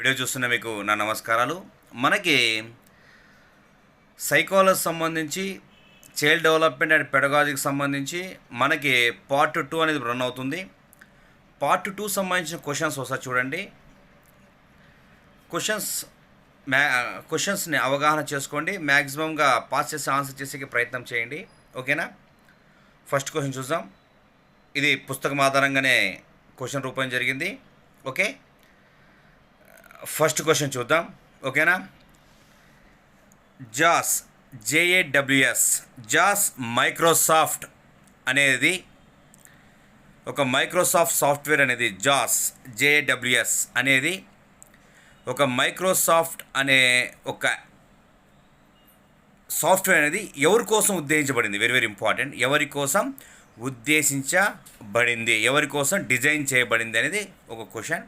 Video చూస్తున్న మీకు నా నమస్కారాలు. మనకి సైకాలజీ సంబంధించి చైల్డ్ డెవలప్మెంట్ అండ్ పెడగాజీకి సంబంధించి మనకి పార్ట్ టూ అనేది రన్ అవుతుంది. పార్ట్ టూ సంబంధించిన క్వశ్చన్స్ ఒకసారి చూడండి. క్వశ్చన్స్ మ్యా క్వశ్చన్స్ని అవగాహన చేసుకోండి. మ్యాక్సిమంగా పాస్ చేసి ఆన్సర్ చేసే ప్రయత్నం చేయండి. ఓకేనా? ఫస్ట్ క్వశ్చన్ చూద్దాం. ఇది పుస్తకం ఆధారంగానే క్వశ్చన్ రూపం జరిగింది. ఓకే? ఫస్ట్ క్వశ్చన్ చూద్దాం. ఓకేనా? జాస్ జేఏడబ్ల్యూఎస్. జాస్ మైక్రోసాఫ్ట్ అనేది ఒక మైక్రోసాఫ్ట్ సాఫ్ట్వేర్ అనేది. జాస్ జేఏడబ్ల్యూఎస్ అనేది ఒక మైక్రోసాఫ్ట్ అనే ఒక సాఫ్ట్వేర్ అనేది ఎవరి కోసం ఉద్దేశించబడింది? వెరీ వెరీ ఇంపార్టెంట్ ఎవరి కోసం ఉద్దేశించబడింది? ఎవరి కోసం డిజైన్ చేయబడింది అనేది ఒక క్వశ్చన్.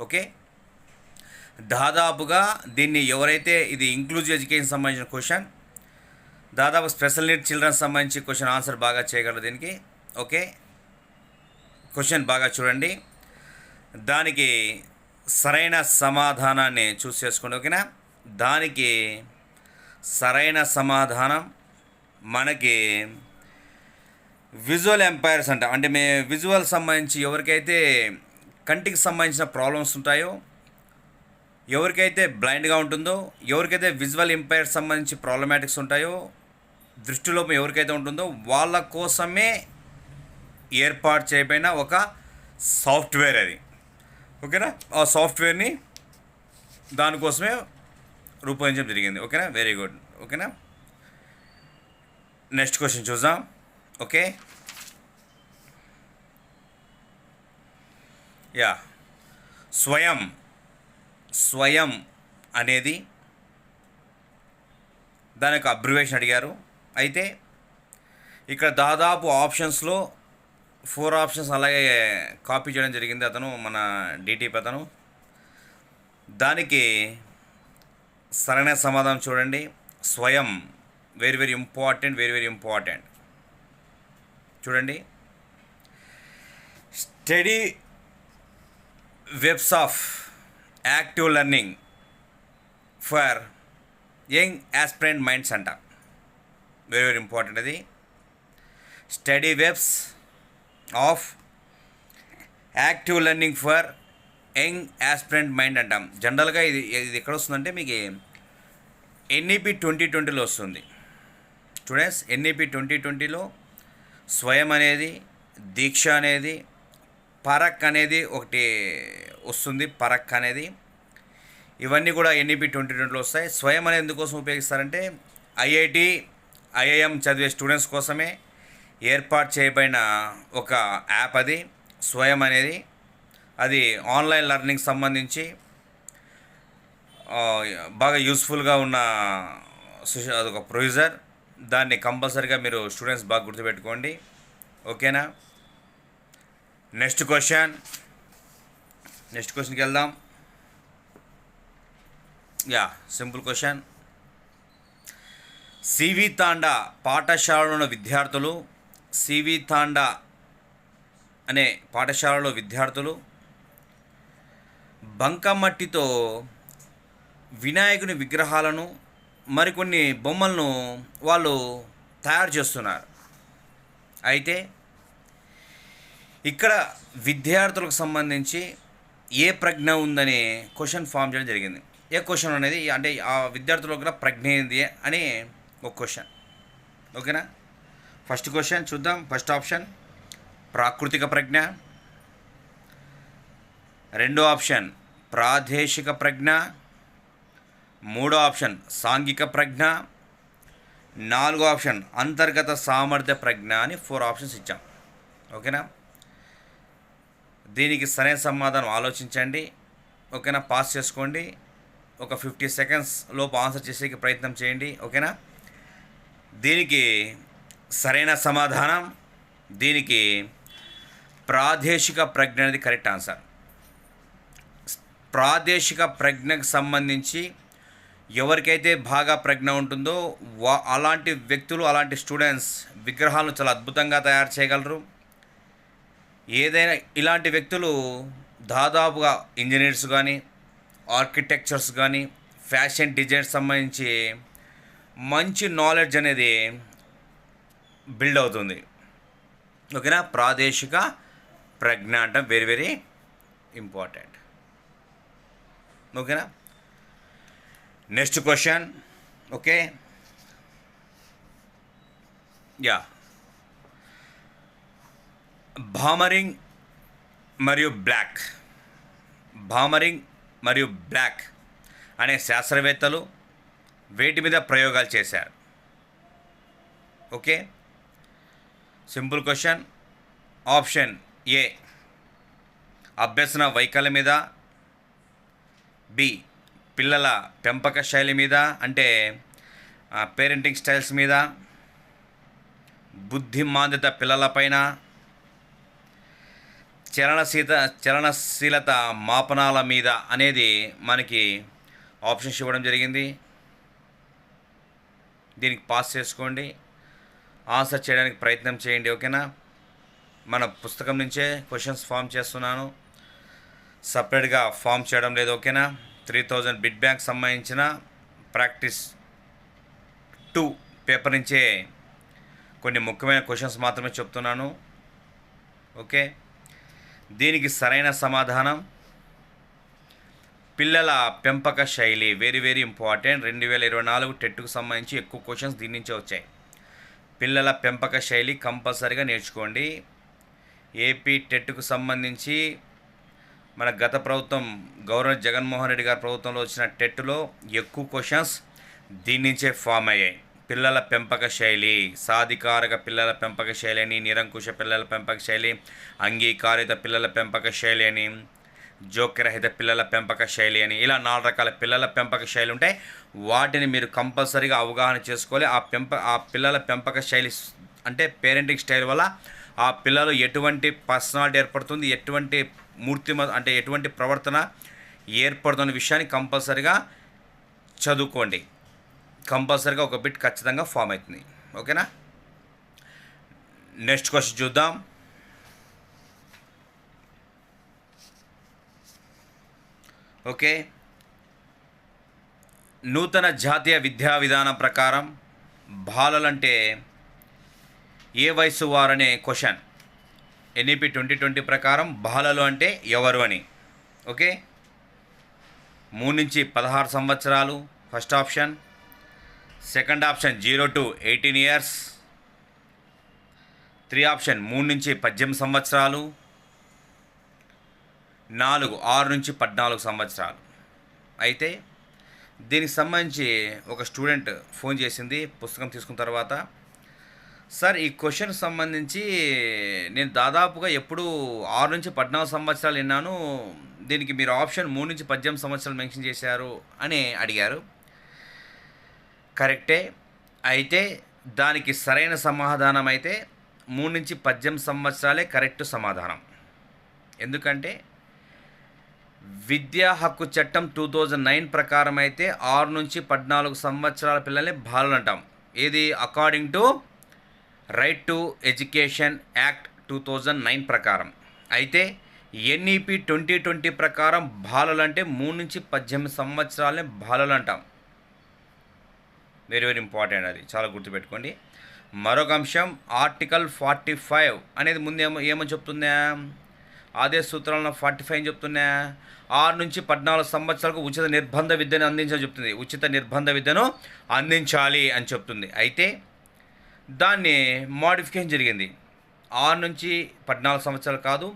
ఓకే? దాదాపుగా దీన్ని ఎవరైతే ఇది ఇంక్లూజివ్ ఎడ్యుకేషన్ సంబంధించిన క్వశ్చన్ దాదాపు స్పెషల్ నీడ్ చిల్డ్రన్ సంబంధించి క్వశ్చన్ ఆన్సర్ బాగా చేయగలరు దీనికి. ఓకే క్వశ్చన్ బాగా చూడండి. దానికి సరైన సమాధానాన్ని చూస్ చేసుకోండి ఓకేనా దానికి సరైన సమాధానం మనకి విజువల్ ఎంపైర్స్ అంట. అంటే మే విజువల్ సంబంధించి ఎవరికైతే కంటికి సంబంధించిన ప్రాబ్లమ్స్ ఉంటాయో ఎవరికైతే బ్లైండ్గా ఉంటుందో ఎవరికైతే విజువల్ ఎంపైర్ సంబంధించి ప్రాబ్లమాటిక్స్ ఉంటాయో దృష్టిలోపం ఎవరికైతే ఉంటుందో వాళ్ళ కోసమే ఏర్పాటు చేయబడిన ఒక సాఫ్ట్వేర్ అది. ఓకేనా? ఆ సాఫ్ట్వేర్ని దానికోసమే రూపొందించడం జరిగింది. ఓకేనా? Very good. ఓకేనా? నెక్స్ట్ క్వశ్చన్ చూద్దాం. ఓకే? యా. స్వయం. స్వయం అనేది దానికి అబ్రివేషన్ అడిగారు. అయితే ఇక్కడ దాదాపు ఆప్షన్స్లో ఫోర్ ఆప్షన్స్ అలాగే కాపీ చేయడం జరిగింది. అతను మన డీటీపీ అతను. దానికి సరైన సమాధానం చూడండి. Swayam very very important very very important చూడండి. Study webs of active learning for young aspirant minds అంట. వెరీ వెరీ ఇంపార్టెంట్ అది. Study webs of active learning for young aspirant mind అంటాం. జనరల్గా ఇది ఇది ఎక్కడ వస్తుందంటే మీకు ఎన్ఈపి ట్వంటీ ట్వంటీలో వస్తుంది. స్టూడెంట్స్ ఎన్ఈపి ట్వంటీ ట్వంటీలో స్వయం అనేది దీక్ష అనేది పరక్ అనేది ఒకటి వస్తుంది పరక్ అనేది. ఇవన్నీ కూడా ఎన్ఈపి ట్వంటీ ట్వంటీలో వస్తాయి. స్వయం అనేది ఎందుకోసం ఉపయోగిస్తారంటే ఐఐటి ఐఐఎం చదివే స్టూడెంట్స్ కోసమే ఏర్పాటు చేయబడిన ఒక యాప్ అది. స్వయం అనేది. అది ఆన్లైన్ లెర్నింగ్ సంబంధించి బాగా యూస్ఫుల్గా ఉన్న అదొక ప్రొవిజర్. దాన్ని కంపల్సరీగా మీరు స్టూడెంట్స్ బాగా గుర్తుపెట్టుకోండి. ఓకేనా? నెక్స్ట్ క్వశ్చన్ నెక్స్ట్ క్వశ్చన్కి వెళ్దాం. యా సింపుల్ క్వశ్చన్ సివి తాండా పాఠశాలలో విద్యార్థులు సివి తాండా అనే పాఠశాలలో విద్యార్థులు బంకమట్టితో వినాయకుని విగ్రహాలను మరికొన్ని బొమ్మలను వాళ్ళు తయారు చేస్తున్నారు. అయితే ఇక్కడ విద్యార్థులకు సంబంధించి ఏ ప్రజ్ఞ ఉందని క్వశ్చన్ ఫామ్ చేయడం జరిగింది. ఏ క్వశ్చన్ అనేది అంటే ఆ విద్యార్థులకు కూడా ప్రజ్ఞ ఏంది అని ఒక క్వశ్చన్. ఓకేనా? ఫస్ట్ క్వశ్చన్ చూద్దాం. ఫస్ట్ ఆప్షన్ ప్రాకృతిక ప్రజ్ఞ. రెండో ఆప్షన్ ప్రాదేశిక ప్రజ్ఞ. మూడో ఆప్షన్ సాంఘిక ప్రజ్ఞ. నాలుగో ఆప్షన్ అంతర్గత సామర్థ్య ప్రజ్ఞ అని ఫోర్ ఆప్షన్స్ ఇచ్చాం. ఓకేనా? దీనికి సరైన సమాధానం ఆలోచించండి. ఓకేనా? పాస్ చేసుకోండి. ఒక ఫిఫ్టీ సెకండ్స్ లోపు ఆన్సర్ చేసే ప్రయత్నం చేయండి. ఓకేనా? దీనికి సరైన సమాధానం దీనికి ప్రాదేశిక ప్రజ్ఞ అనేది కరెక్ట్ ఆన్సర్. ప్రాదేశిక ప్రజ్ఞకు సంబంధించి ఎవరికైతే బాగా ప్రజ్ఞ ఉంటుందో వా అలాంటి వ్యక్తులు అలాంటి స్టూడెంట్స్ విగ్రహాలను చాలా అద్భుతంగా తయారు చేయగలరు. ఏదైనా ఇలాంటి వ్యక్తులు దాదాపుగా ఇంజనీర్స్ కానీ ఆర్కిటెక్చర్స్ కానీ ఫ్యాషన్ డిజైన్ సంబంధించి మంచి నాలెడ్జ్ అనేది బిల్డ్ అవుతుంది. ఓకేనా? ప్రాదేశిక ప్రజ్ఞ అంటే వెరీ వెరీ ఇంపార్టెంట్ ఓకేనా? నెక్స్ట్ క్వశ్చన్ ఓకే యా భామరింగ్ మరియు బ్లాక్. భామరింగ్ మరియు బ్లాక్ అనే శాస్త్రవేత్తలు వేటి మీద ప్రయోగాలు చేశారు? Okay. Simple question. Option A. అభ్యసన వైకల్యం మీద. బి. పిల్లల పెంపక శైలి మీద. అంటే పేరెంటింగ్ స్టైల్స్ మీద. బుద్ధిమాంద్యత పిల్లలపైన చలనశీత చలనశీలత మాపనాల మీద అనేది మనకి ఆప్షన్స్ ఇవ్వడం జరిగింది. దీనికి పాస్ చేసుకోండి. ఆన్సర్ చేయడానికి ప్రయత్నం చేయండి ఓకేనా? మన పుస్తకం నుంచే క్వశ్చన్స్ ఫామ్ చేస్తున్నాను. సపరేట్గా ఫామ్ చేయడం లేదు ఓకేనా? త్రీ థౌజండ్ బిడ్ బ్యాంక్ సంబంధించిన ప్రాక్టీస్ టూ పేపర్ నుంచే కొన్ని ముఖ్యమైన క్వశ్చన్స్ మాత్రమే చెప్తున్నాను. ఓకే? దీనికి సరైన సమాధానం. పిల్లల పెంపక శైలి వెరీ వెరీ ఇంపార్టెంట్ రెండు వేల ఇరవై నాలుగు టెట్కు సంబంధించి ఎక్కువ క్వశ్చన్స్ దీని నుంచే వచ్చాయి. పిల్లల పెంపక శైలి కంపల్సరీగా నేర్చుకోండి. ఏపీ టెట్కు సంబంధించి మన గత ప్రభుత్వం గవర్నర్ జగన్మోహన్ రెడ్డి గారి ప్రభుత్వంలో వచ్చిన టెట్లో ఎక్కువ క్వశ్చన్స్ దీని నుంచే ఫామ్ అయ్యాయి. పిల్లల పెంపక శైలి సాధికారక పిల్లల పెంపక శైలి అని నిరంకుశ పిల్లల పెంపక శైలి అంగీకారిత పిల్లల పెంపక శైలి అని జోక్యరహిత పిల్లల పెంపక శైలి అని ఇలా నాలుగు రకాల పిల్లల పెంపక శైలి ఉంటాయి వాటిని మీరు కంపల్సరీగా అవగాహన చేసుకోవాలి. ఆ పెంప ఆ పిల్లల పెంపక శైలి అంటే పేరెంటింగ్ స్టైల్ వల్ల ఆ పిల్లలు ఎటువంటి పర్సనాలిటీ ఏర్పడుతుంది ఎటువంటి మూర్తిమ అంటే ఎటువంటి ప్రవర్తన ఏర్పడుతున్న విషయాన్ని కంపల్సరీగా చదువుకోండి. కంపల్సరీగా ఒక బిట్ ఖచ్చితంగా ఫామ్ అవుతుంది. ఓకేనా? నెక్స్ట్ క్వశ్చన్ చూద్దాం. ఓకే. నూతన జాతీయ విద్యా విధానం ప్రకారం బాలలంటే ఏ వయసు వారనే క్వశ్చన్. ఎన్ఈపి ట్వంటీ ట్వంటీ ప్రకారం బాలలు అంటే ఎవరు అని. ఓకే? మూడు నుంచి పదహారు సంవత్సరాలు first option. Second option zero to eighteen years. Three option మూడు నుంచి పద్దెనిమిది సంవత్సరాలు. నాలుగు ఆరు నుంచి పద్నాలుగు సంవత్సరాలు. అయితే దీనికి సంబంధించి ఒక స్టూడెంట్ ఫోన్ చేసింది పుస్తకం తీసుకున్న తర్వాత సార్ ఈ క్వశ్చన్ సంబంధించి నేను దాదాపుగా ఎప్పుడు ఆరు నుంచి పద్నాలుగు సంవత్సరాలు విన్నాను. దీనికి మీరు ఆప్షన్ మూడు నుంచి పద్దెనిమిది సంవత్సరాలు మెన్షన్ చేశారు అని అడిగారు. కరెక్టే. అయితే దానికి సరైన సమాధానం అయితే మూడు నుంచి పద్దెనిమిది సంవత్సరాలే కరెక్ట్ సమాధానం. ఎందుకంటే విద్యా హక్కు చట్టం టూ థౌజండ్ నైన్ ప్రకారం అయితే ఆరు నుంచి పద్నాలుగు సంవత్సరాల పిల్లల్ని బాలలు అంటాం ఏది? According to right to education act two thousand nine ప్రకారం. అయితే ఎన్ఈపి ట్వంటీ ట్వంటీ ప్రకారం బాలలు అంటే మూడు నుంచి పద్దెనిమిది సంవత్సరాలనే బాలలు అంటాం వెరీ వెరీ ఇంపార్టెంట్ అది. చాలా గుర్తుపెట్టుకోండి. మరొక అంశం ఆర్టికల్ ఫార్టీ ఫైవ్ అనేది ముందు ఏమో ఏమని చెప్తుందా? ఆదేశ సూత్రాలను ఫార్టీ ఫైవ్ చెప్తున్నా ఆరు నుంచి పద్నాలుగు సంవత్సరాలకు ఉచిత నిర్బంధ విద్యను అందించని చెప్తుంది. ఉచిత నిర్బంధ విద్యను అందించాలి అని చెప్తుంది. అయితే దాన్ని మోడిఫికేషన్ జరిగింది. ఆరు నుంచి పద్నాలుగు సంవత్సరాలు కాదు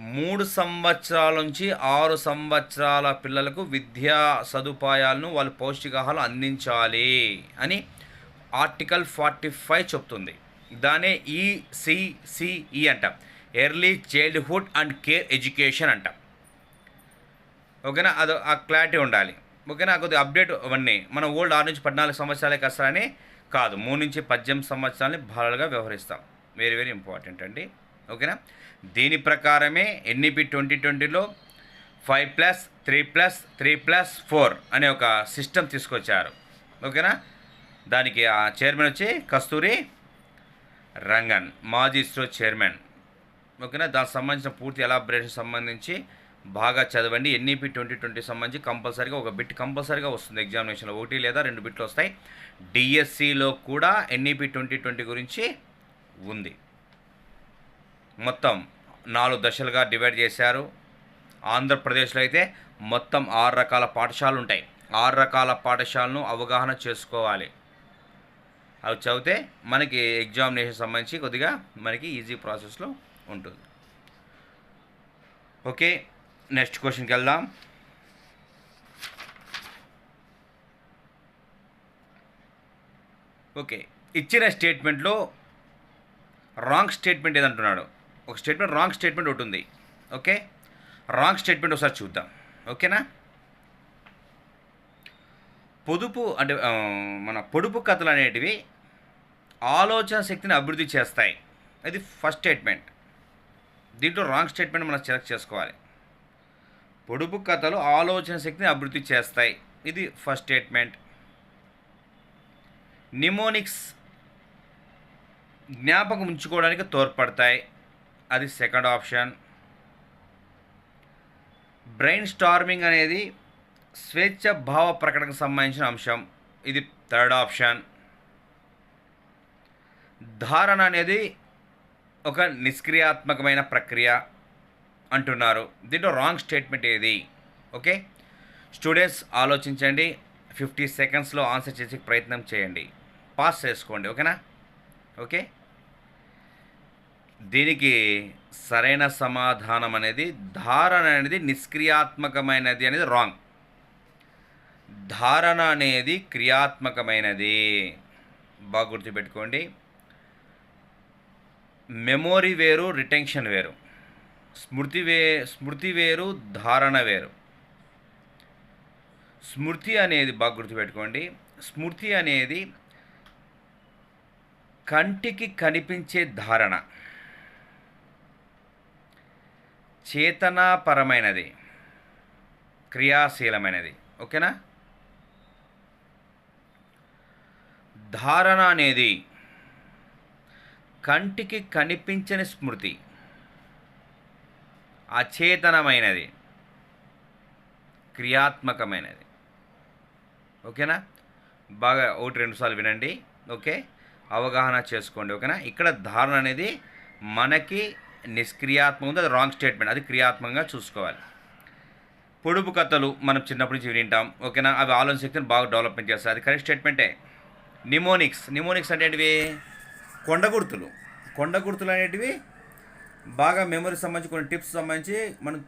మూడు సంవత్సరాల నుంచి ఆరు సంవత్సరాల పిల్లలకు విద్యా సదుపాయాలను వాళ్ళు పౌష్టికాహారం అందించాలి అని ఆర్టికల్ ఫార్టీ ఫైవ్ చెప్తుంది. దానే ఈసిసిఈ అంటాం. Early childhood and care education అంట. ఓకేనా? అది ఆ క్లారిటీ ఉండాలి. ఓకేనా? కొద్దిగా అప్డేట్ అవన్నీ మన ఓల్డ్ ఆరు నుంచి పద్నాలుగు సంవత్సరాలే కష్టాలని కాదు. మూడు నుంచి పద్దెనిమిది సంవత్సరాలని బాలలుగా వ్యవహరిస్తాం. వెరీ వెరీ ఇంపార్టెంట్ అండి. ఓకేనా? దీని ప్రకారమే ఎన్ఈపి ట్వంటీ ట్వంటీలో five plus three plus three plus four అనే ఒక సిస్టమ్ తీసుకొచ్చారు. ఓకేనా? దానికి ఆ చైర్మన్ వచ్చి కస్తూరి రంగన్ మాజీ ఇస్రో చైర్మన్. ఓకేనా? దానికి సంబంధించిన పూర్తి ఎలాబరేషన్ సంబంధించి బాగా చదవండి. ఎన్ఈపి ట్వంటీ ట్వంటీ సంబంధించి కంపల్సరీగా ఒక బిట్ కంపల్సరీగా వస్తుంది ఎగ్జామినేషన్లో. ఒకటి లేదా రెండు బిట్లు వస్తాయి. డిఎస్సిలో కూడా ఎన్ఈపి ట్వంటీ ట్వంటీ గురించి ఉంది. మొత్తం నాలుగు దశలుగా డివైడ్ చేశారు. ఆంధ్రప్రదేశ్లో అయితే మొత్తం ఆరు రకాల పాఠశాలలు ఉంటాయి. ఆరు రకాల పాఠశాలను అవగాహన చేసుకోవాలి. అవి చదివితే మనకి ఎగ్జామినేషన్ సంబంధించి కొద్దిగా మనకి ఈజీ ప్రాసెస్లో ఉంటుంది. ఓకే నెక్స్ట్ క్వశ్చన్కి వెళ్దాం. ఓకే ఇచ్చిన స్టేట్మెంట్లో రాంగ్ స్టేట్మెంట్ ఏదంటున్నాడు? ఒక స్టేట్మెంట్ రాంగ్ స్టేట్మెంట్ ఒకటి ఉంది ఓకే రాంగ్ స్టేట్మెంట్ ఒకసారి చూద్దాం. ఓకేనా పొదుపు అంటే మన పొడుపు కథలు అనేటివి ఆలోచన శక్తిని అభివృద్ధి చేస్తాయి. అది ఫస్ట్ స్టేట్మెంట్ దీంట్లో రాంగ్ స్టేట్మెంట్ మనం సెలెక్ట్ చేసుకోవాలి. పొడుపు కథలు ఆలోచన శక్తిని అభివృద్ధి చేస్తాయి. ఇది ఫస్ట్ స్టేట్మెంట్ నిమోనిక్స్ జ్ఞాపకం ఉంచుకోవడానికి తోడ్పడతాయి. అది సెకండ్ ఆప్షన్. బ్రెయిన్ స్టార్మింగ్ అనేది స్వేచ్ఛ భావ ప్రకటనకు సంబంధించిన అంశం. ఇది థర్డ్ ఆప్షన్. ధారణ అనేది ఒక నిష్క్రియాత్మకమైన ప్రక్రియ అంటున్నారు. దీంట్లో రాంగ్ స్టేట్మెంట్ ఏది? ఓకే? స్టూడెంట్స్ ఆలోచించండి. ఫిఫ్టీ సెకండ్స్లో ఆన్సర్ చేసే ప్రయత్నం చేయండి. పాస్ చేసుకోండి. ఓకేనా? ఓకే? దీనికి సరైన సమాధానం అనేది ధారణ అనేది నిష్క్రియాత్మకమైనది అనేది రాంగ్ ధారణ అనేది క్రియాత్మకమైనది. బాగా గుర్తుపెట్టుకోండి. మెమోరీ వేరు రిటెన్షన్ వేరు. స్మృతి వే స్మృతి వేరు ధారణ వేరు. స్మృతి అనేది బాగా గుర్తుపెట్టుకోండి. స్మృతి అనేది కంటికి కనిపించే ధారణ. చేతనాపరమైనది క్రియాశీలమైనది. ఓకేనా? ధారణ అనేది కంటికి కనిపించని స్మృతి అచేతనమైనది క్రియాత్మకమైనది. ఓకేనా? బాగా ఒకటి రెండుసార్లు వినండి. ఓకే? అవగాహన చేసుకోండి. ఓకేనా? ఇక్కడ ధారణ అనేది మనకి నిష్క్రియాత్మక ఉంది అది రాంగ్ స్టేట్మెంట్ అది క్రియాత్మకంగా చూసుకోవాలి. పొడుపు కథలు మనం చిన్నప్పటి నుంచి వింటాం ఓకేనా? అవి ఆలోచన శక్తిని బాగా డెవలప్మెంట్ చేస్తాయి. అది కరెక్ట్ స్టేట్మెంటే నిమోనిక్స్ నిమోనిక్స్ అంటే ఏంటివి? కొండ గుర్తులు. కొండ గుర్తులు అనేటివి బాగా మెమరీ సంబంధించి కొన్ని టిప్స్ సంబంధించి మనం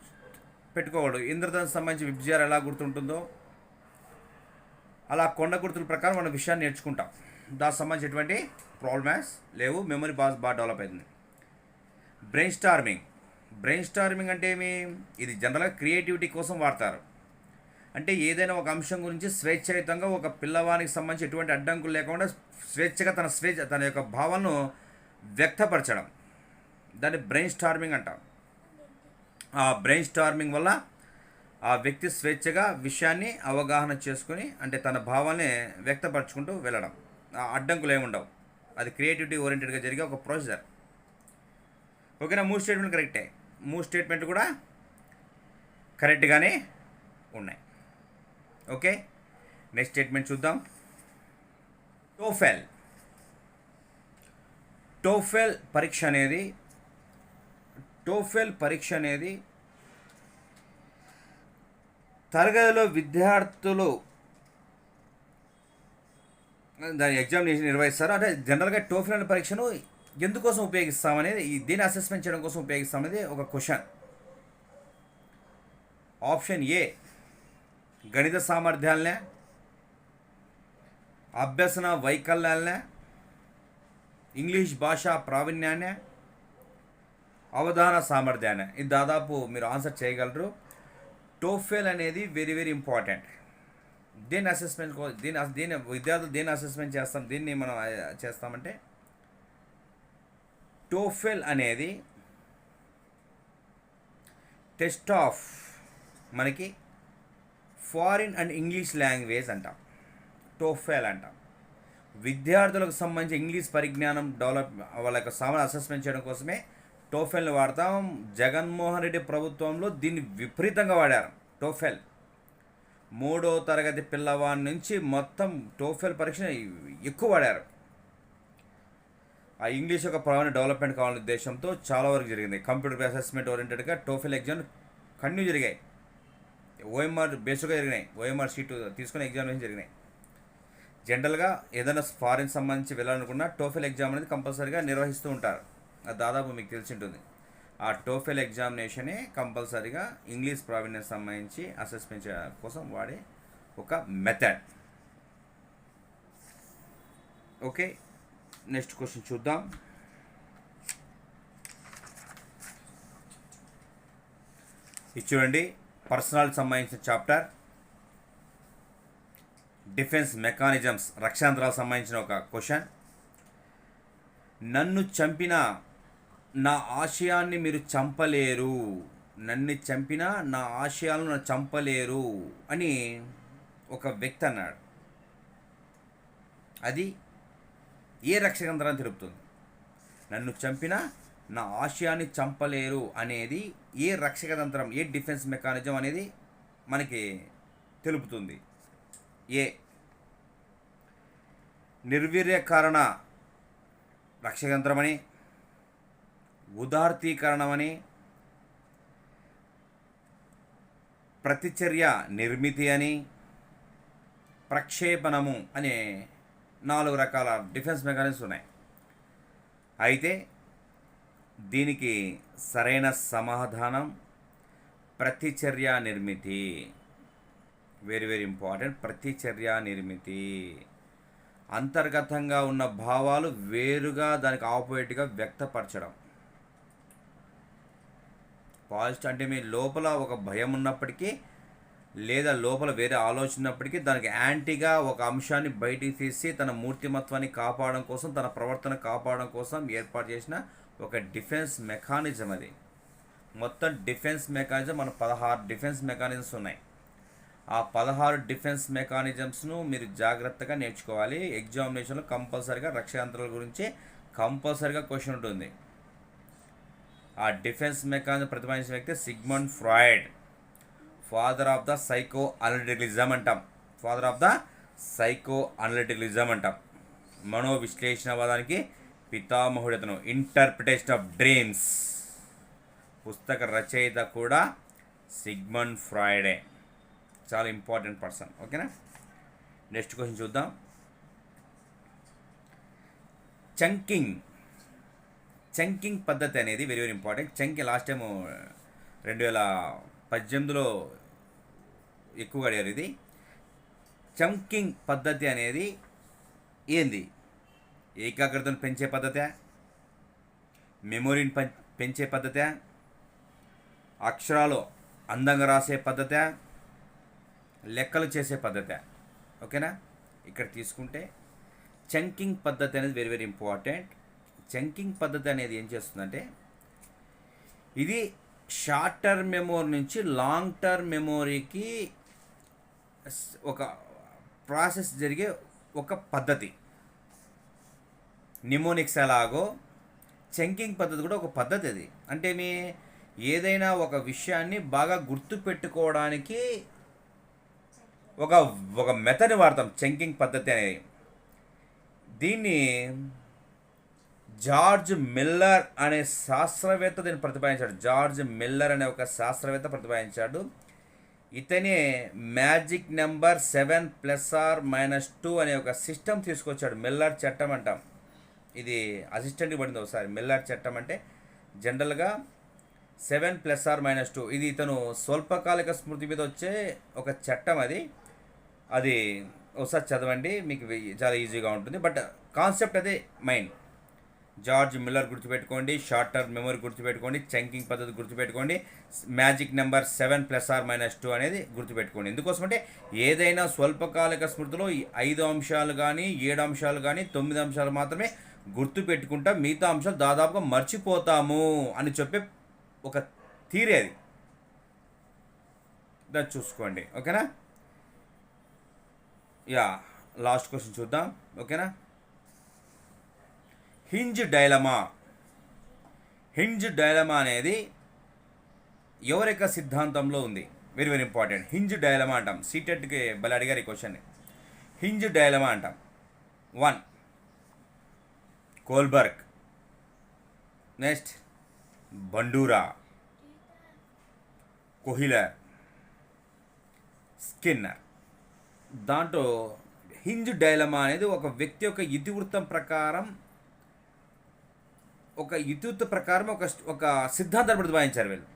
పెట్టుకోకూడదు. ఇంద్రధనుసు సంబంధించి విభజారు ఎలా గుర్తుంటుందో అలా కొండ గుర్తుల ప్రకారం మనం విషయాన్ని నేర్చుకుంటాం. దానికి సంబంధించి ఎటువంటి ప్రాబ్లమ్స్ లేవు మెమరీ బాగా బాగా డెవలప్ అవుతుంది. బ్రెయిన్ స్టార్మింగ్ బ్రెయిన్ స్టార్మింగ్ అంటే ఏమి? ఇది జనరల్గా క్రియేటివిటీ కోసం వాడతారు. అంటే ఏదైనా ఒక అంశం గురించి స్వేచ్ఛాయుతంగా ఒక పిల్లవానికి సంబంధించి ఎటువంటి అడ్డంకులు లేకుండా స్వేచ్ఛగా తన స్వేచ్ఛ తన యొక్క భావనను వ్యక్తపరచడం. దాన్ని బ్రెయిన్ స్టార్మింగ్ అంటాం. ఆ బ్రెయిన్ స్టార్మింగ్ వల్ల ఆ వ్యక్తి స్వేచ్ఛగా విషయాన్ని అవగాహన చేసుకుని అంటే తన భావాన్ని వ్యక్తపరచుకుంటూ వెళ్ళడం. ఆ అడ్డంకులు ఏమి ఉండవు. అది క్రియేటివిటీ ఓరియంటెడ్గా జరిగే ఒక ప్రొసీజర్. ఓకేనా? మూడు స్టేట్మెంట్ కరెక్టే మూడు స్టేట్మెంట్ కూడా కరెక్ట్గానే ఉన్నాయి. ఓకే? నెక్స్ట్ స్టేట్మెంట్ చూద్దాం. టోఫెల్ టోఫెల్ పరీక్ష అనేది టోఫెల్ పరీక్ష అనేది తరగతిలో విద్యార్థులు దాని ఎగ్జామినేషన్ నిర్వహిస్తారు. అంటే జనరల్గా టోఫెల్ అనే పరీక్షను ఎందుకోసం ఉపయోగిస్తామనేది ఈ దీన్ని అసెస్మెంట్ చేయడం కోసం ఉపయోగిస్తామనేది ఒక క్వశ్చన్ ఆప్షన్ ఏ గణిత సామర్థ్యాలనే అభ్యసన వైకల్యాలనే ఇంగ్లీష్ భాషా ప్రావీణ్యాన్ని అవధాన సామర్థ్యాన్ని ఇది దాదాపు మీరు ఆన్సర్ చేయగలరు. టోఫెల్ అనేది వెరీ వెరీ ఇంపార్టెంట్ దీన్ని అసెస్మెంట్ దీని దీని దీన్ని విద్యార్థులు దీన్ని అసెస్మెంట్ చేస్తాం దీన్ని మనం చేస్తామంటే టోఫెల్ అనేది టెస్ట్ ఆఫ్ మనకి ఫారిన్ అండ్ ఇంగ్లీష్ లాంగ్వేజ్ అంటాం. టోఫెల్ అంటాం. విద్యార్థులకు సంబంధించి ఇంగ్లీష్ పరిజ్ఞానం డెవలప్ వాళ్ళ యొక్క సామాన్ అసెస్మెంట్ చేయడం కోసమే టోఫెల్ని వాడతాం. జగన్మోహన్ రెడ్డి ప్రభుత్వంలో దీన్ని విపరీతంగా వాడారు. టోఫెల్. మూడో తరగతి పిల్లవాడి నుంచి మొత్తం టోఫెల్ పరీక్ష ఎక్కువ వాడారు. ఆ ఇంగ్లీష్ యొక్క ప్రధాన డెవలప్మెంట్ కావాలనే ఉద్దేశంతో చాలా వరకు జరిగింది. కంప్యూటర్ అసెస్మెంట్ ఓరియంటెడ్గా టోఫెల్ ఎగ్జామ్ కంటిన్యూ జరిగాయి. ఓఎంఆర్ బేసిక్గా జరిగినాయి. ఓఎంఆర్ షీట్ తీసుకుని ఎగ్జామినేషన్ జరిగినాయి. జనరల్గా ఏదైనా ఫారిన్ సంబంధించి వెళ్ళాలనుకున్నా టోఫెల్ ఎగ్జామ్ అనేది కంపల్సరీగా నిర్వహిస్తూ ఉంటారు. అది దాదాపు మీకు తెలిసి ఉంటుంది ఆ టోఫెల్ ఎగ్జామినేషనే కంపల్సరీగా ఇంగ్లీష్ ప్రావీణ్యం సంబంధించి అసెస్మెంట్ చేయడం కోసం వాడే ఒక మెథడ్ ఓకే నెక్స్ట్ క్వశ్చన్ చూద్దాం. ఇది చూడండి పర్సనల్ సంబంధించిన చాప్టర్. డిఫెన్స్ మెకానిజమ్స్ రక్షాంతరాలకు సంబంధించిన ఒక క్వశ్చన్. నన్ను చంపిన నా ఆశయాన్ని మీరు చంపలేరు. నన్ను చంపిన నా ఆశయాలను నన్ను చంపలేరు అని ఒక వ్యక్తి అన్నాడు. అది ఏ రక్షకంతరాన్ని తెలుపుతుంది? నన్ను చంపిన నా ఆశయాన్ని చంపలేరు అనేది ఏ రక్షకతంత్రం ఏ డిఫెన్స్ మెకానిజం అనేది మనకి తెలుపుతుంది. ఏ. నిర్వీర్యకరణ రక్షకంత్రమని ఉదార్తీకరణమని ప్రతిచర్య నిర్మితి అని ప్రక్షేపణము అనే నాలుగు రకాల డిఫెన్స్ మెకానిజమ్స్ ఉన్నాయి. అయితే దీనికి సరైన సమాధానం ప్రతిచర్య నిర్మితి. వెరీ వెరీ ఇంపార్టెంట్ ప్రతిచర్య నిర్మితి. అంతర్గతంగా ఉన్న భావాలు వేరుగా దానికి ఆపోజిట్గా వ్యక్తపరచడం. పాజిటివ్ అంటే మీ లోపల ఒక భయం ఉన్నప్పటికీ లేదా లోపల వేరే ఆలోచనప్పటికీ దానికి యాంటీగా ఒక అంశాన్ని బయటికి తీసి తన మూర్తిమత్వాన్ని కాపాడడం కోసం తన ప్రవర్తన కాపాడడం కోసం ఏర్పాటు చేసిన ఒక డిఫెన్స్ మెకానిజం అది. మొత్తం డిఫెన్స్ మెకానిజం మన పదహారు డిఫెన్స్ మెకానిజమ్స్ ఉన్నాయి. ఆ పదహారు డిఫెన్స్ మెకానిజమ్స్ను మీరు జాగ్రత్తగా నేర్చుకోవాలి. ఎగ్జామినేషన్లో కంపల్సరీగా రక్షాంతరాల గురించి కంపల్సరీగా క్వశ్చన్ ఉంటుంది. ఆ డిఫెన్స్ మెకానిజం ప్రతిపాదించిన వ్యక్తి Sigmund Freud. Father of the psycho analyticalism అంటాం father of the psycho analyticalism అంటాం మనో విశ్లేషణవాదానికి పితామహుడు అతను ఇంటర్ప్రిటేషన్ ఆఫ్ డ్రీమ్స్ పుస్తక రచయిత కూడా సిగ్మండ్ ఫ్రాయిడే చాలా ఇంపార్టెంట్ పర్సన్ ఓకేనా? నెక్స్ట్ క్వశ్చన్ చూద్దాం. చంకింగ్ చంకింగ్ పద్ధతి అనేది very very important chunking last time రెండు వేల పద్దెనిమిదిలో ఎక్కువగా అడిగారు ఇది. చంకింగ్ పద్ధతి అనేది ఏంది? ఏకాగ్రతను పెంచే పద్ధతే? మెమొరీని పెంచే పద్ధతే? అక్షరాలు అందంగా రాసే పద్ధతే? లెక్కలు చేసే పద్ధతే? ఓకేనా? ఇక్కడ తీసుకుంటే చంకింగ్ పద్ధతి అనేది వెరీ వెరీ ఇంపార్టెంట్ చంకింగ్ పద్ధతి అనేది ఏం చేస్తుందంటే ఇది షార్ట్ టర్మ్ మెమోరీ నుంచి లాంగ్ టర్మ్ మెమోరీకి ఒక ప్రాసెస్ జరిగే ఒక పద్ధతి. నిమోనిక్స్ ఎలాగో చెంకింగ్ పద్ధతి కూడా ఒక పద్ధతి అది. అంటే మీ ఏదైనా ఒక విషయాన్ని బాగా గుర్తు పెట్టుకోవడానికి ఒక ఒక మెథడ్ని వాడతాం చెంకింగ్ పద్ధతి అనేది దీన్ని జార్జ్ మిల్లర్ అనే శాస్త్రవేత్త దీన్ని ప్రతిపాదించాడు. జార్జ్ మిల్లర్ అనే ఒక శాస్త్రవేత్త ప్రతిపాదించాడు. ఇతనే magic number seven plus or minus two అనే ఒక సిస్టమ్ తీసుకొచ్చాడు. మిల్లర్ చట్టం అంటాం. ఇది అసిస్టెంట్కి పడింది ఒకసారి. మిల్లర్ చట్టం అంటే జనరల్గా seven plus or minus two. ఇది ఇతను స్వల్పకాలిక స్మృతి మీద వచ్చే ఒక చట్టం అది. అది ఒకసారి చదవండి మీకు చాలా ఈజీగా ఉంటుంది. బట్ కాన్సెప్ట్ అదే మైండ్ జార్జ్ మిల్లర్ గుర్తుపెట్టుకోండి షార్ట్ టర్మ్ మెమరీ గుర్తుపెట్టుకోండి చంకింగ్ పద్ధతి గుర్తుపెట్టుకోండి magic number seven plus or minus two అనేది గుర్తుపెట్టుకోండి. ఎందుకోసం అంటే ఏదైనా స్వల్పకాలిక స్మృతిలో ఐదు అంశాలు కానీ ఏడు అంశాలు కానీ తొమ్మిది అంశాలు మాత్రమే గుర్తుపెట్టుకుంటా. మిగతా అంశాలు దాదాపుగా మర్చిపోతాము అని చెప్పే ఒక థీరీ అది. దాన్ని చూసుకోండి. ఓకేనా? యా లాస్ట్ క్వశ్చన్ చూద్దాం. ఓకేనా? Hinge dilemma? హింజ్ డైలమా అనేది ఎవరి యొక్క సిద్ధాంతంలో ఉంది? Very very important Heinz dilemma అంటాం. సీటెట్కి బలి అడిగారు ఈ క్వశ్చన్ని హింజ్ డైలమా అంటాం. One Kohlberg. Next Bandura. Kohler. Skinner. దాంట్లో హింజ్ డైలమా అనేది ఒక వ్యక్తి యొక్క ఇతివృత్తం ప్రకారం ఒక ఇతివృత్త ప్రకారం ఒక ఒక సిద్ధాంతం ప్రతిపాదించారు వీళ్ళు.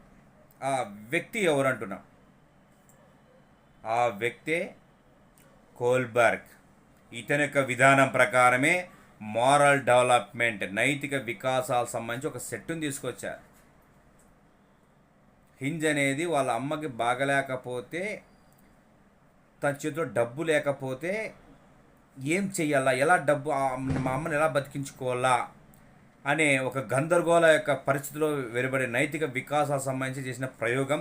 ఆ వ్యక్తి ఎవరు అంటున్నాం? ఆ వ్యక్తే కోల్బర్గ్. ఇతని యొక్క విధానం ప్రకారమే మారల్ డెవలప్మెంట్ నైతిక వికాసాలకు సంబంధించి ఒక సెట్ను తీసుకొచ్చారు. హింజ్ అనేది వాళ్ళ అమ్మకి బాగలేకపోతే తన చేతిలో డబ్బు లేకపోతే ఏం చెయ్యాలా? ఎలా డబ్బు మా అమ్మని ఎలా బతికించుకోవాలా? అనే ఒక గందరగోళ యొక్క పరిస్థితిలో వెలువడే నైతిక వికాసాలకు సంబంధించి చేసిన ప్రయోగం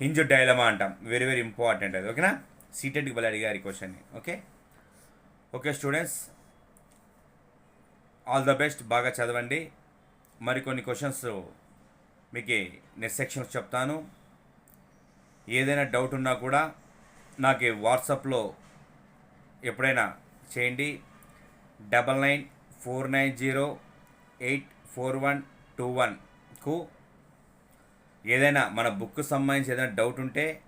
హింజ్ డైలమా అంటాం. వెరీ వెరీ ఇంపార్టెంట్ అది. ఓకేనా సీటెడ్కి బలి అడిగారు ఈ క్వశ్చన్ని okay okay students all the best బాగా చదవండి. మరికొన్ని క్వశ్చన్స్ మీకు నెక్స్ట్ సెక్షన్స్ చెప్తాను. ఏదైనా డౌట్ ఉన్నా కూడా నాకు వాట్సాప్లో ఎప్పుడైనా చేయండి. Double nine four nine zero eight four one two వన్కు ఏదైనా మన బుక్ సంబంధించి ఏదైనా డౌట్ ఉంటే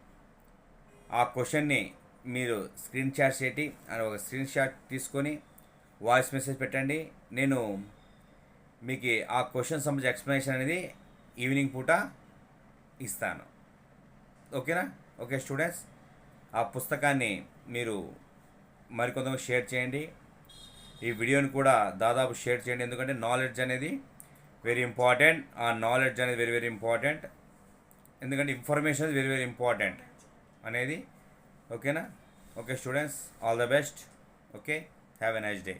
ఆ క్వశ్చన్ని మీరు స్క్రీన్ షాట్ చేయండి. అని ఒక స్క్రీన్ షాట్ తీసుకొని వాయిస్ మెసేజ్ పెట్టండి. నేను మీకు ఆ క్వశ్చన్ సంబంధించి ఎక్స్ప్లెనేషన్ అనేది ఈవినింగ్ పూట ఇస్తాను. ఓకేనా? ఓకే స్టూడెంట్స్ ఆ పుస్తకాన్ని మీరు మరికొంతమంది షేర్ చేయండి. ఈ వీడియోని కూడా దాదాపు షేర్ చేయండి. ఎందుకంటే నాలెడ్జ్ అనేది వెరీ ఇంపార్టెంట్ ఆ నాలెడ్జ్ అనేది వెరీ వెరీ ఇంపార్టెంట్ ఎందుకంటే ఇన్ఫర్మేషన్ వెరీ వెరీ ఇంపార్టెంట్ అనేది. ఓకేనా okay students all the best okay have a nice day